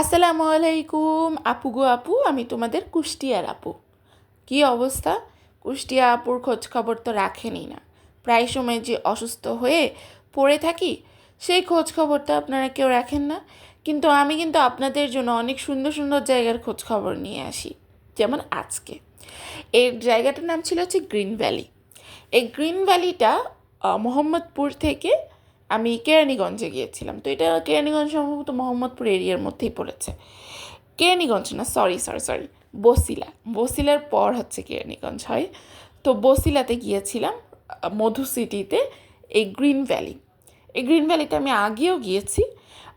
আসসালামু আলাইকুম, আপু গো আপু, আমি তোমাদের কুষ্টিয়ার আপু। কি অবস্থা? কুষ্টিয়া আপুর খোঁজ খবর তো রাখেনই না। প্রায় সময় যে অসুস্থ হয়ে পড়ে থাকি, সেই খোঁজ খবর তো আপনারা কেউ রাখেন না। কিন্তু আমি কিন্তু আপনাদের জন্য অনেক সুন্দর সুন্দর জায়গার খোঁজ খবর নিয়ে আসি, যেমন আজকে। এর জায়গাটার নাম ছিল হচ্ছে গ্রিন ভ্যালি। এই গ্রিন ভ্যালিটা মোহাম্মদপুর থেকে আমি কেরানীগঞ্জে গিয়েছিলাম। তো এটা কেরানীগঞ্জ সম্ভবত মোহাম্মদপুর এরিয়ার মধ্যেই পড়েছে। কেরানীগঞ্জ না সরি সরি সরি বসিলা। বসিলার পর হচ্ছে কেরানীগঞ্জ হয়। তো বসিলাতে গিয়েছিলাম, মধু সিটিতে এই গ্রিন ভ্যালি। এই গ্রিন ভ্যালিতে আমি আগেও গিয়েছি।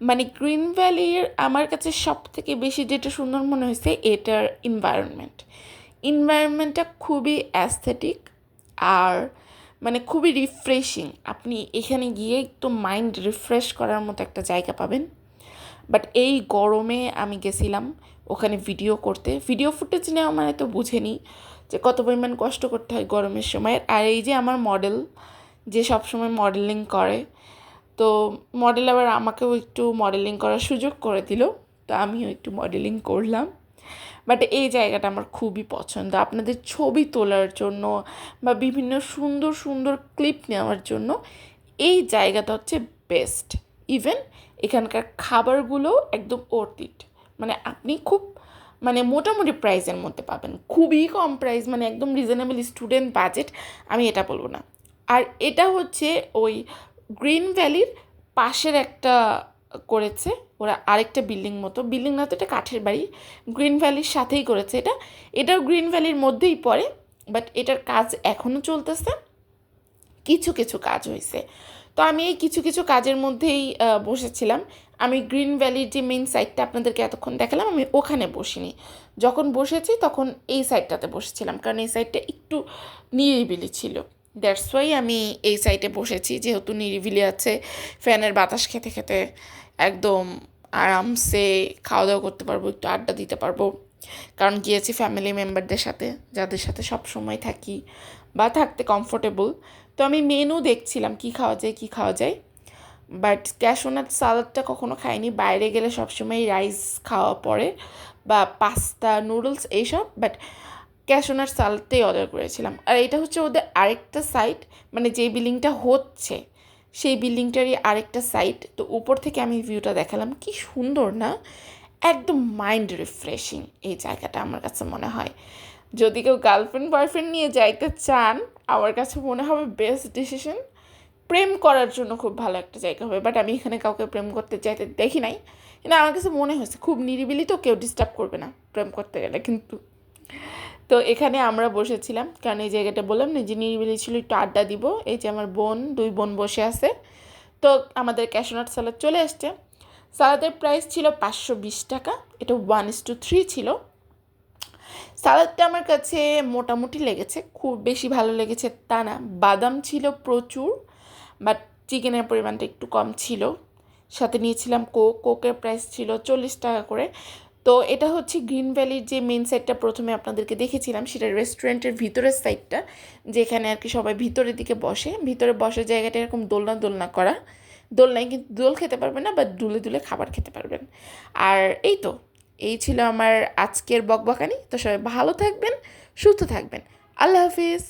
মানে গ্রিন ভ্যালির আমার কাছে সব থেকে বেশি যেটা সুন্দর মনে হয়েছে, এটার এনভায়রনমেন্ট এনভায়রনমেন্টটা খুবই অ্যাস্থেটিক আর মানে খুবই রিফ্রেশিং আপনি এখানে গিয়ে একটু মাইন্ড রিফ্রেশ করার মতো একটা জায়গা পাবেন। বাট এই গরমে আমি গেছিলাম ওখানে ভিডিও করতে। ভিডিও ফুটেজ নেওয়া মানে তো বুঝেনি যে কত পরিমাণ কষ্ট করতে হয় গরমের সময়। আর এই যে আমার মডেল যে সব সময় মডেলিং করে, তো মডেল আবার আমাকেও একটু মডেলিং করার সুযোগ করে দিল। তো আমিও একটু মডেলিং করলাম। বাট এই জায়গাটা আমার খুবই পছন্দ। আপনাদের ছবি তোলার জন্য বা বিভিন্ন সুন্দর সুন্দর ক্লিপ নেওয়ার জন্য এই জায়গাটা হচ্ছে বেস্ট ইভেন এখানকার খাবারগুলো একদম অর্থিট মানে আপনি খুব মানে মোটামুটি প্রাইসের মধ্যে পাবেন। খুবই কম প্রাইস মানে একদম রিজনেবল স্টুডেন্ট বাজেট আমি এটা বলব না। আর এটা হচ্ছে ওই গ্রিন ভ্যালির পাশের একটা করেছে ওরা আরেকটা বিল্ডিং মতো। বিল্ডিং না তো এটা কাঠের বাড়ি। গ্রিন ভ্যালির সাথেই করেছে এটা। এটাও গ্রিন ভ্যালির মধ্যেই পড়ে, বাট এটার কাজ এখনও চলতেছে। কিছু কিছু কাজ হয়েছে। তো আমি এই কিছু কিছু কাজের মধ্যেই বসেছিলাম। আমি গ্রিন ভ্যালির যে মেইন সাইডটা আপনাদেরকে এতক্ষণ দেখালাম, আমি ওখানে বসিনি। যখন বসেছি তখন এই সাইডটাতে বসেছিলাম, কারণ এই সাইডটা একটু নিরিবিলি ছিল। দ্যাটস ওয়াই আমি এই সাইডে বসেছি। যেহেতু নিরিবিলি আছে, ফ্যানের বাতাস খেতে খেতে একদম আরামসে খাওয়া দাওয়া করতে পারব, একটু আড্ডা দিতে পারব। কারণ গিয়েছি ফ্যামিলি মেম্বারদের সাথে, যাদের সাথে সব সময় থাকি বা থাকতে কমফোর্টেবল তো আমি মেনু দেখছিলাম, কি খাওয়া যায়, কি খাওয়া যায়। বাট ক্যাশোনাট সালাদটা কখনো খাইনি। বাইরে গেলে সবসময় রাইস খাওয়া পড়ে বা পাস্তা নুডলস এইসব। বাট ক্যাশোনাট সালাদটাই অর্ডার করেছিলাম। আর এটা হচ্ছে ওদের আরেকটা সাইট মানে যে বিলিংটা হচ্ছে সেই বিল্ডিংটারই আরেকটা সাইট তো উপর থেকে আমি ভিউটা দেখালাম। কি সুন্দর না? একদম মাইন্ড রিফ্রেশিং এই জায়গাটা আমার কাছে মনে হয়। যদি কেউ গার্লফ্রেন্ড বয়ফ্রেন্ড নিয়ে যাইতে চান, আমার কাছে মনে হবে বেস্ট ডিসিশন প্রেম করার জন্য খুব ভালো একটা জায়গা হবে। বাট আমি এখানে কাউকে প্রেম করতে চাইতে দেখি নাই। কিন্তু আমার কাছে মনে হয়েছে, খুব নিরিবিলি তো কেউ ডিস্টার্ব করবে না প্রেম করতে গেলে কিন্তু। তো এখানে আমরা বসেছিলাম। কারণ এই জায়গাটা বললাম না যে নিরিবিলি ছিল একটু আড্ডা দিব। এই যে আমার বোন, দুই বোন বসে আছে। তো আমাদের ক্যাশোনাট সালাদ চলে আসছে। সালাদের প্রাইস ছিল পাঁচশো বিশ টাকা। এটা ওয়ান ইস টু থ্রি ছিল। সালাদটা আমার কাছে মোটামুটি লেগেছে। খুব বেশি ভালো লেগেছে তা না। বাদাম ছিল প্রচুর বাট চিকেনের পরিমাণটা একটু কম ছিল। সাথে নিয়েছিলাম কোক কোকের প্রাইস ছিল চল্লিশ টাকা করে। তো এটা হচ্ছে গ্রিন ভ্যালির যে মেন সাইডটা প্রথমে আপনাদেরকে দেখেছিলাম, সেটা রেস্টুরেন্টের ভিতরের সাইডটা যেখানে আর কি সবাই ভিতরের দিকে বসে। ভিতরে বসার জায়গাটা এরকম দোলনা দোলনা করা। দোলনায় কিন্তু দোল খেতে পারবেন না বা দুলে দুলে খাবার খেতে পারবেন। আর এই তো, এই ছিল আমার আজকের বকবকানি। তো সবাই ভালো থাকবেন, সুস্থ থাকবেন। আল্লাহ হাফিজ।